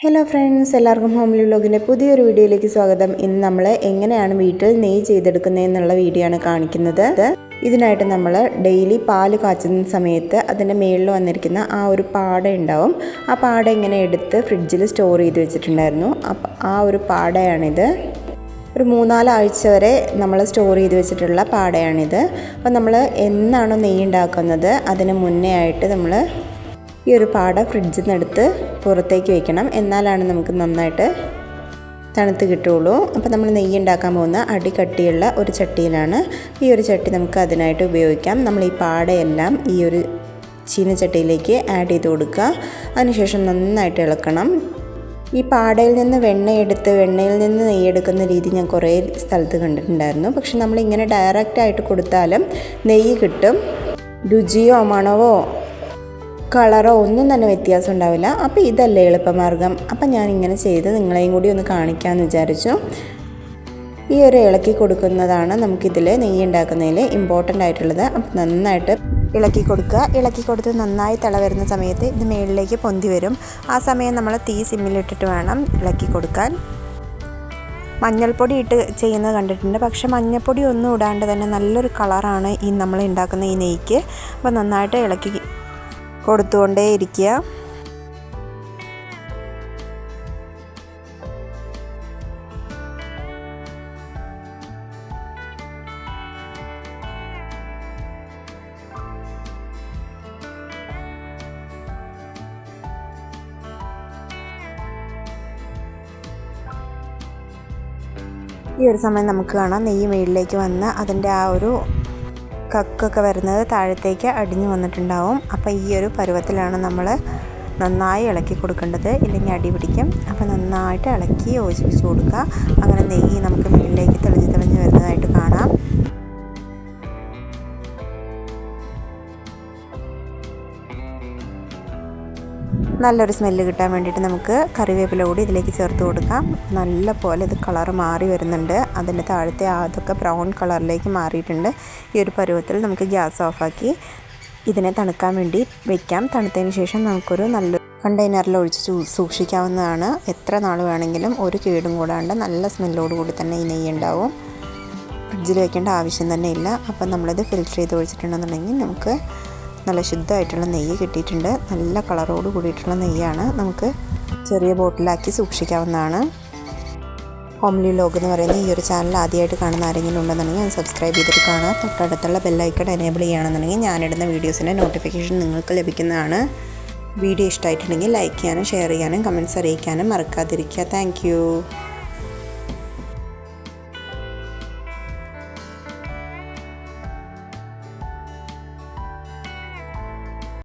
Hello friends എല്ലാവർക്കും homely വ്ലോഗിന്റെ പുതിയൊരു വീഡിയോയിലേക്ക് സ്വാഗതം. ഇന്ന് നമ്മൾ എങ്ങനെയാണ് വീട്ടിൽ നെയ്യ് ചെയ്തെടുക്കുന്നതെന്നുള്ള വീഡിയോ ആണ് കാണിക്കുന്നത്. ഇതിനായിട്ട് നമ്മൾ ഡെയിലി പാൽ കാച്ചുന്ന സമയത്ത് അതിന്റെ മേളിൽ വന്നിരിക്കുന്ന ആ ഒരു പാട ഉണ്ടാവും. ആ പാട ഇങ്ങനെ എടുത്ത് ഫ്രിഡ്ജിൽ സ്റ്റോർ ചെയ്ത് വെച്ചിട്ടുണ്ടായിരുന്നു. അപ്പം ആ ഒരു പാടയാണിത്. ഒരു മൂന്നാലാഴ്ച വരെ നമ്മൾ സ്റ്റോർ ചെയ്ത് വെച്ചിട്ടുള്ള പാടയാണിത്. അപ്പം നമ്മൾ എന്നാണോ നെയ്യ് ഉണ്ടാക്കുന്നത് അതിന് മുന്നേ ആയിട്ട് നമ്മൾ ഈ ഒരു പാട ഫ്രിഡ്ജിൽ നിന്ന് എടുത്ത് പുറത്തേക്ക് വെക്കണം. എന്നാലാണ് നമുക്ക് നന്നായിട്ട് തണുത്ത് കിട്ടുള്ളൂ അപ്പോൾ നമ്മൾ നെയ്യ് ഉണ്ടാക്കാൻ പോകുന്ന അടി കട്ടിയുള്ള ഒരു ചട്ടിയിലാണ് ഈ ഒരു ചട്ടി നമുക്ക് അതിനായിട്ട് ഉപയോഗിക്കാം. നമ്മൾ ഈ പാടയെല്ലാം ഈ ഒരു ചീനച്ചട്ടിയിലേക്ക് ആഡ് ചെയ്ത് കൊടുക്കുക. അതിനുശേഷം നന്നായിട്ട് ഇളക്കണം. ഈ പാടയിൽ നിന്ന് വെണ്ണയെടുത്ത് വെണ്ണയിൽ നിന്ന് നെയ്യെടുക്കുന്ന രീതി ഞാൻ കുറേ സ്ഥലത്ത് കണ്ടിട്ടുണ്ടായിരുന്നു. പക്ഷെ നമ്മളിങ്ങനെ ഡയറക്റ്റായിട്ട് കൊടുത്താലും നെയ്യ് കിട്ടും. രുചിയോ മണവോ കളറോ ഒന്നും തന്നെ വ്യത്യാസം ഉണ്ടാവില്ല. അപ്പോൾ ഇതല്ലേ എളുപ്പമാർഗം. അപ്പം ഞാൻ ഇങ്ങനെ ചെയ്ത് നിങ്ങളെയും കൂടി ഒന്ന് കാണിക്കാമെന്ന് വിചാരിച്ചു. ഈ ഒരു ഇളക്കി കൊടുക്കുന്നതാണ് നമുക്കിതിൽ നെയ്യ് ഉണ്ടാക്കുന്നതിൽ ഇമ്പോർട്ടന്റ് ആയിട്ടുള്ളത്. അപ്പം നന്നായിട്ട് ഇളക്കി കൊടുക്കുക. ഇളക്കി കൊടുത്ത് നന്നായി തിള വരുന്ന സമയത്ത് ഇത് മേളിലേക്ക് പൊന്തി വരും. ആ സമയം നമ്മൾ തീ സിമ്മിലിട്ടിട്ട് വേണം ഇളക്കി കൊടുക്കാൻ. മഞ്ഞൾപ്പൊടി ഇട്ട് ചെയ്യുന്നത് കണ്ടിട്ടുണ്ട്. പക്ഷേ മഞ്ഞൾപ്പൊടി ഒന്നും ഇടാണ്ട് തന്നെ നല്ലൊരു കളറാണ് ഈ നമ്മൾ ഉണ്ടാക്കുന്ന ഈ നെയ്ക്ക്. അപ്പോൾ നന്നായിട്ട് ഇളക്കി കൊടുത്തുകൊണ്ടേ ഇരിക്കുക ഈ ഒരു സമയം നമുക്ക് കാണാം. നെയ്യ് മേളിലേക്ക് വന്ന് അതിന്റെ ആ ഒരു കക്കൊക്കെ വരുന്നത് താഴത്തേക്ക് അടിഞ്ഞു വന്നിട്ടുണ്ടാവും. അപ്പോൾ ഈ ഒരു പരുവത്തിലാണ് നമ്മൾ നന്നായി ഇളക്കി കൊടുക്കേണ്ടത്. ഇല്ലെങ്കിൽ അടി പിടിക്കും. അപ്പോൾ നന്നായിട്ട് ഇളക്കി യോജിപ്പിച്ച് കൊടുക്കുക. അങ്ങനെ നെയ്യ് നമുക്ക് മുകളിലേക്ക് തെളിഞ്ഞ് തെളിഞ്ഞ് വരുന്നതായിട്ട് കാണാം. നല്ലൊരു സ്മെല്ല് കിട്ടാൻ വേണ്ടിയിട്ട് നമുക്ക് കറിവേപ്പില കൂടി ഇതിലേക്ക് ചേർത്ത് കൊടുക്കാം. നല്ല പോലെ ഇത് കളർ മാറി വരുന്നുണ്ട്. അതിന്റെ താഴത്തെ അതൊക്കെ ബ്രൗൺ കളറിലേക്ക് മാറിയിട്ടുണ്ട്. ഈ ഒരു പരുവത്തിൽ നമുക്ക് ഗ്യാസ് ഓഫാക്കി ഇതിനെ തണുക്കാൻ വേണ്ടി വെക്കാം. തണുത്തതിന് ശേഷം നമുക്കൊരു നല്ല കണ്ടെയ്നറിൽ ഒഴിച്ച് സൂക്ഷിക്കാവുന്നതാണ്. എത്ര നാൾ വേണമെങ്കിലും ഒരു കേടും കൂടാണ്ട് നല്ല സ്മെല്ലോട് കൂടി തന്നെ ഈ നെയ്യ് ഉണ്ടാവും. ഫ്രിഡ്ജിൽ വെക്കേണ്ട ആവശ്യം തന്നെ ഇല്ല. അപ്പം നമ്മളിത് ഫിൽറ്റർ ചെയ്ത് ഒഴിച്ചിട്ടുണ്ടെന്നുണ്ടെങ്കിൽ നമുക്ക് നല്ല ശുദ്ധമായിട്ടുള്ള നെയ്യ് കിട്ടിയിട്ടുണ്ട്. നല്ല കളറോട് കൂടിയിട്ടുള്ള നെയ്യാണ്. നമുക്ക് ചെറിയ ബോട്ടിലാക്കി സൂക്ഷിക്കാവുന്നതാണ്. ഹോംലി ലോഗ് എന്ന് പറയുന്ന ഈ ഒരു ചാനൽ ആദ്യമായിട്ട് കാണുന്ന ആരെങ്കിലും ഉണ്ടെന്നുണ്ടെങ്കിൽ അത് സബ്സ്ക്രൈബ് ചെയ്തിട്ട് കാണുക. തൊട്ടടുത്തുള്ള ബെല്ലൈക്കൺ എനേബിൾ ചെയ്യുകയാണെന്നുണ്ടെങ്കിൽ ഞാനിടുന്ന വീഡിയോസിന്റെ നോട്ടിഫിക്കേഷൻ നിങ്ങൾക്ക് ലഭിക്കുന്നതാണ്. വീഡിയോ ഇഷ്ടമായിട്ടുണ്ടെങ്കിൽ ലൈക്ക് ചെയ്യാനും ഷെയർ ചെയ്യാനും കമന്റ്സ് അറിയിക്കാനും മറക്കാതിരിക്കുക. താങ്ക്